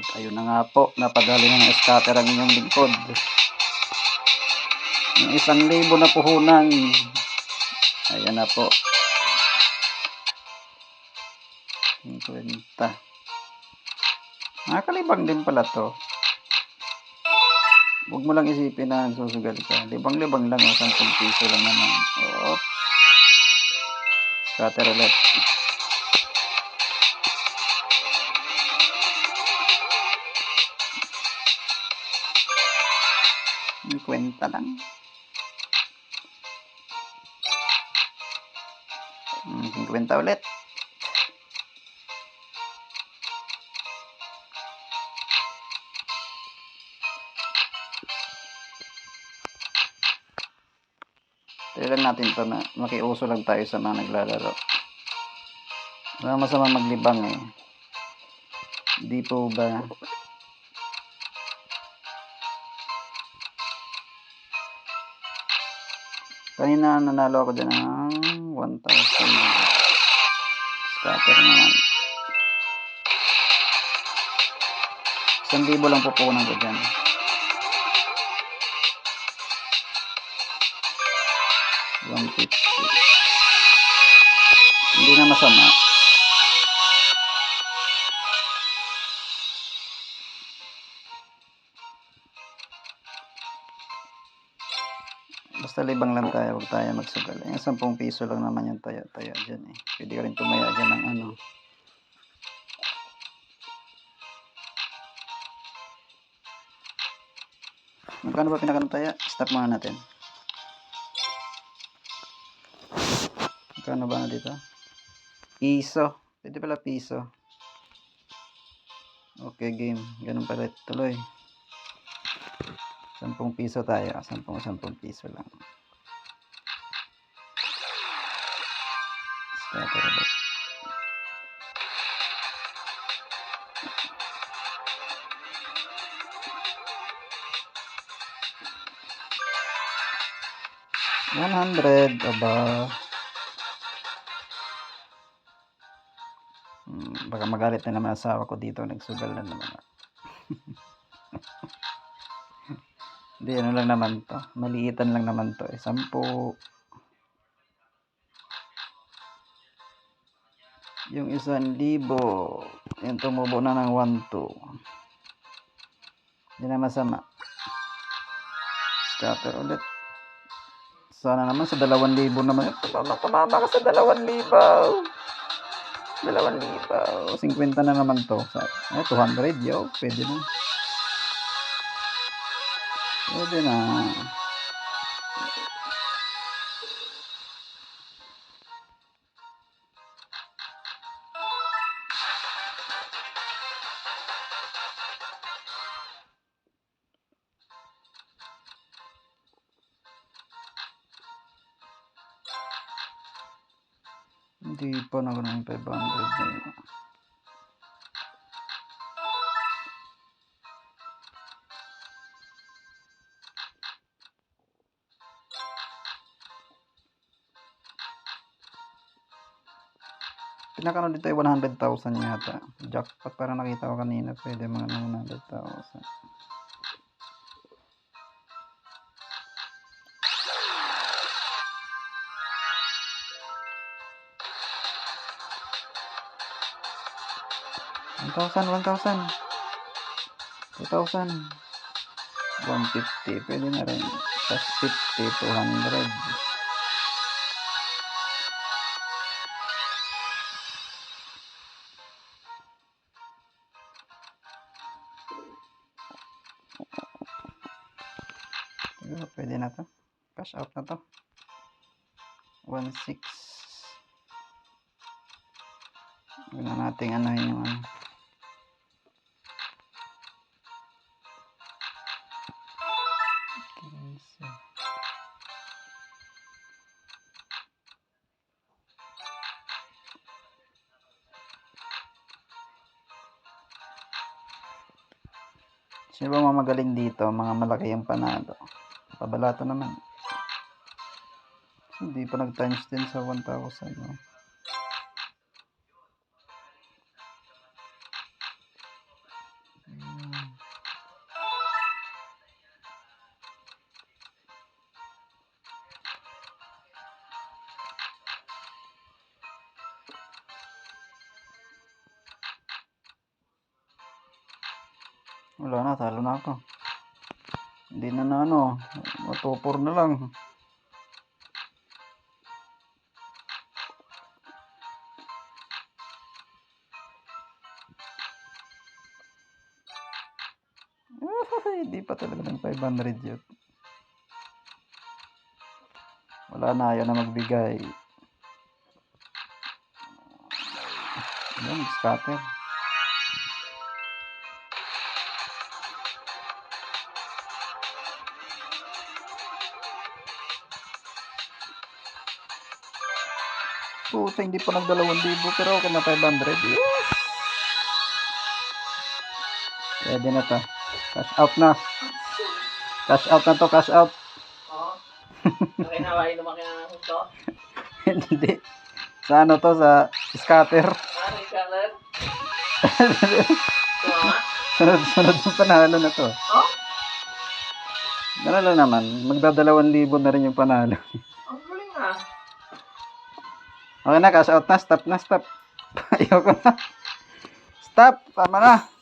At ayun na nga po, napadali na ng scatter ang inyong lingkod. Yung isang libo na puhunan. Ayan na po. 50. Nakakalibang din pala to. Huwag mo lang isipin na susugal ka. Libang-libang lang o 10 piso lang naman. Oops. Scatter ulit. May kwenta lang. Hmm, kwenta ulit. Try lang natin to na makiuso lang tayo sa mga naglalaro. Wala masama maglibang eh. Di po ba? Kanina nanalo ako din ng 1,000. Scatter naman. Isang libo lang po ko dyan. One fifty. Hindi na masama. Basta libang lang tayo, huwag tayo magsugal. Yung 10 piso lang naman yung tayo-tayo dyan eh. Pwede ka rin tumaya dyan ng ano. Magkano ba pinakanataya? Stop muna natin. Magkano ba na dito? Piso. Pwede pala piso. Okay, game. Ganun pala tuloy. 10 piso tayo. 10, 10 piso lang. Scatter ulit. One hundred aba. Hmm, baka magalit na naman asawa ko dito. Nagsugal na naman. Hindi, ano lang naman to. Maliitan lang naman to. Eh. Sampu. Yung isang libo. Yung tumubo na ng 1, 2. Hindi na masama. Scatter ulit. Sana naman sa 2,000 naman. Tumama, ka sa 2,000. 2,000. 50 na naman to. Sa, eh, 200 yo. Pwede na. Pwede na. Hindi pa na ako ng 500 na yun. Pinakano dito ay 100,000 yata. Jackpot para nakita ko kanina. Pwede mga 100,000. One thousand, one thousand. Two thousand. One fifty. Pwede na rin. Plus fifty, two hundred. Siguro pwede na to. Cash out na to. 1.6 Huwag na natin ano yung ano. Sino ba mamagaling dito? Mga malaki yung panalo. Pabalata naman. Hindi pa nag-times din sa 1,000. No? Wala na, talo na ako. Hindi na na ano, matupor na lang. Hindi pa talaga ng 500 yun. Wala na, ayaw na magbigay. Yan, scatter. Puta, hindi pa nagdalawang libo pero okay na 500. Yes! Pwede na to. Cash out na. Cash out na to, cash out. Oo. Nakinawain naman kaya ng husto. hindi. Sa ano to, sa scatter. Ah, Ricardo. Tumama? sunod, sunod yung panalo na to. Oh? Nanalo naman. Magdadalawang libo na rin yung panalo. Okay na, cash out na. Stop na, stop. Ayoko na. Stop. Tama na.